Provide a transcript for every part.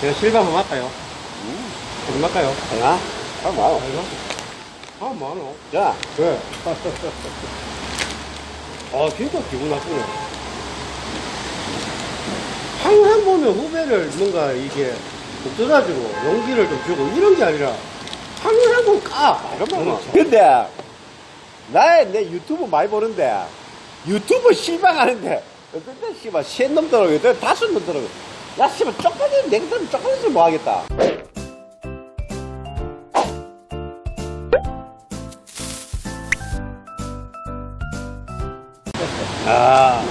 제가 실밥 한번 할까요? 음. 한번 할까요? 야, 아, 뭐. 아, 많어. 자, 왜? 아, 진짜 기분 나쁘네. 항상 보면 후배를 뭔가 이게 북돋아주고 용기를 좀 주고 이런 게 아니라 항상 보면 까! 이러면 막. 근데, 나의 내 유튜브 많이 보는데, 유튜브 실망하는데, 어떤 때, 씨발, 셋 놈들하고, 어떤 때 다섯 놈들하고, 야, 씨발, 쪽팔리, 내가 쪽팔려서 뭐 하겠다. 아.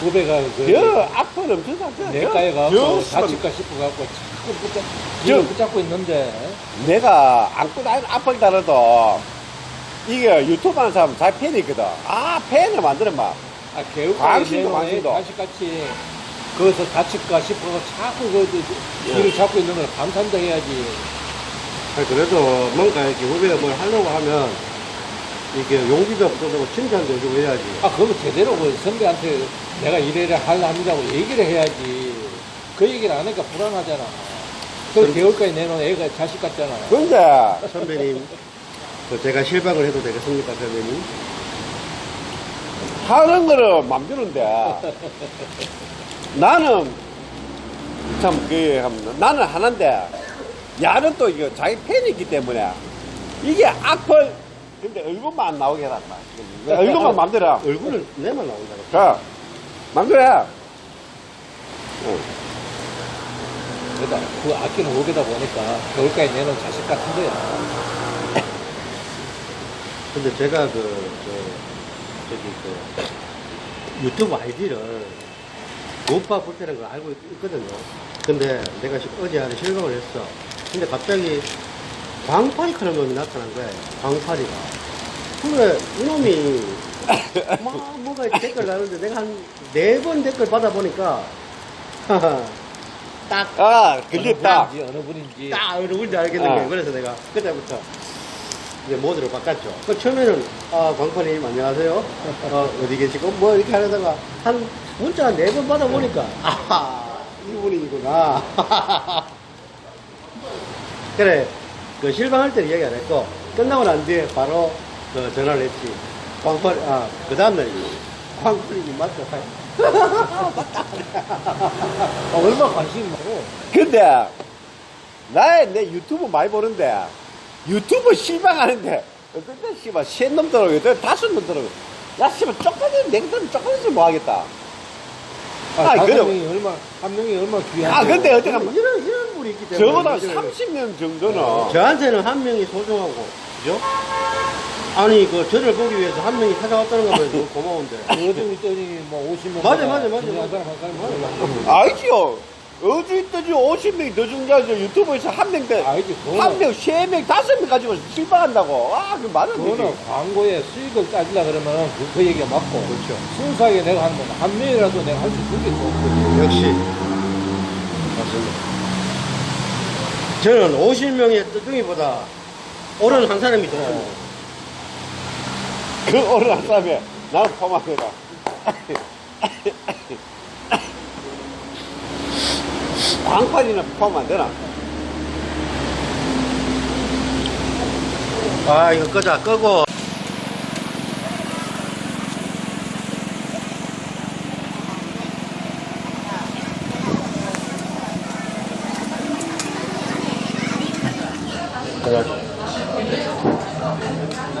후배가 그 저, 앞은 엄청 샀잖아. 내과에 저, 가고 다칠까 싶어 갖고 자꾸 붙잡, 저- 뒤로 붙잡고 있는데 내가 안고 다니는 앞을 달아도, 이게 유튜브 하는 사람 잘 팬이 있거든. 아, 팬을 만드는 막. 아 개울가에 광신도, 광신도. 다시같이. 거기서 다칠까 싶어서 자꾸 그 뒤를 잡고 있는 걸 감탄도 해야지. 그래도 뭔가 이렇게 후배가 뭘 하려고 하면 이게 용기도 없어도 칭찬도 해주고 해야지. 아 그러면 제대로 그 선배한테 내가 이래라 하려고 얘기를 해야지. 그 얘기를 안 하니까 불안하잖아. 그 개울가에 내놓은 애가 자식 같잖아. 근데, 선배님 그 제가 실박을 해도 되겠습니까 선배님? 하는 거는 맘대로인데 나는 참그 나는 하는데 야는 또 이거 자기 팬이 있기 때문에 이게 악플 근데 얼굴만 안 나오게 해놨다 얼굴만 맘대로 해. 얼굴은 내만 나온다고 자 맘대로 해 응. 그러니까 그 아끼는 후배다 보니까 겨울가에 내놓은 자식 같은 거야. 근데 제가 그, 저, 저기 그, 유튜브 아이디를 못바 불때는 걸 알고 있- 있거든요. 근데 내가 시- 어제 안에 실감을 했어. 근데 갑자기 광파리카는 놈이 나타난 거야. 광파리가. 근데 이놈이 막 뭐가 댓글 나는데 내가 한 네 번 댓글 받아보니까 딱아 걸렸다 어느 분인지, 어느 분인지. 딱 어느 분인지 알겠는 아. 거예요. 그래서 내가 그때부터 이제 모드로 바꿨죠. 그 처음에는 아 광판님 안녕하세요. 어, 어디 계시고 뭐 이렇게 하려다가 한 문자 네 번 받아보니까 아 이분이구나. 그래 그 실망할 때는 얘기 안 했고 끝나고 난 뒤에 바로 그 전화를 했지. 광판 아그 다음날 광판님 맞죠? 아, 얼마나 관심이 많고. 근데 나의 내 유튜브 많이 보는데 유튜브 실망하는데 때 씨발 셋 놈들하고 어떤 때 다섯 놈들하고 야 씨발 쪽팔리 내가 쪽팔려서 뭐 하겠다 아, 다섯 그래. 명이 얼마, 한 명이 얼마나 귀한데. 아 근데 어쨌든 이런 이런 분이 있기 때문에 적어도 이제 30년 정도는 저한테는 한 명이 소중하고, 그죠? 아니, 그, 저를 보기 위해서 한 명이 찾아왔다는 거면 너무 고마운데. 어디 있더니 뭐 50명. 맞아, 맞아, 맞아, 한 맞아. 사람 한 사람 맞아. 아니지요 어디 있든지 50명이 더 중요하죠 유튜브에서 한명 때, 알지, 그거는. 한 명, 세 명, 다섯 명 가지고 실망한다고. 아, 그 말은 그거는 되지. 광고에 수익을 따지려 그러면 그, 그 얘기가 맞고. 그렇죠. 순수하게 내가 하는 건 한 명이라도 내가 할 수 있겠어. 역시. 맞습니다. 저는 50명의 뜨둥이보다 옳은 한 사람이 더 큽니다. 그 어느 한 사람에 나는 포함하거든. 광판이나 포함 안 되나? 아, 이거 끄자, 끄고.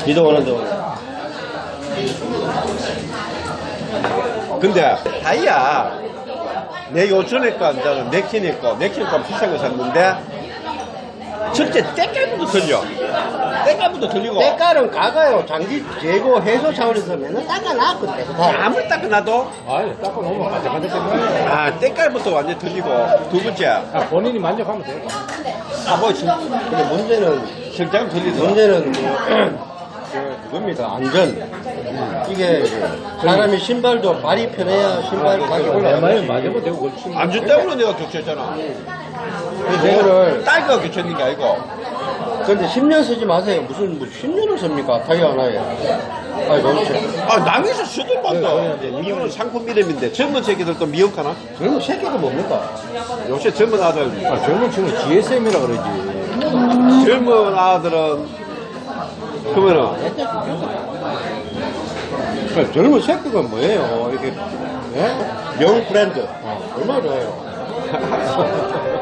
비도 오는데 오늘. 근데 다이야 내 요전에 거 이제는 맥힌이 거 맥힌 거 비싼 거 샀는데 첫째 때깔부터 들려 때깔부터 들리고 때깔은 가가요. 장기 재고 해소 차원에서 맨날 닦아놨거든. 아무리 닦아놔도 아니, 닦아 놓으면 반짝반짝거려. 아 때깔부터 완전 들리고 두 번째 아, 본인이 만족하면 돼. 아뭐 근데 문제는, 성장 들리더라 문제는 그, 그겁니다. 안전. 이게 사람이 신발도 발이 편해야 신발 가격을 내 말에 맞으면 되고 그렇지. 안주 때문에 내가 교체했잖아 이거를 딸기가 교체했는 게 아니고 근데 10년 쓰지 마세요. 무슨, 뭐 10년을 씁니까? 타이어 하나에. 아니, 도대체. 아, 남에서 쓰던. 그래, 이제 이거는 상품 이름인데 젊은 새끼들도 미역하나? 젊은 새끼가 뭡니까? 요새 젊은 아들, 아, 젊은 친구는 GSM이라 그러지. 젊은 아들은 그러면은 그 젊은 새끼가 뭐예요? 이게, 예? 영 브랜드. 어, 얼마나 좋아요.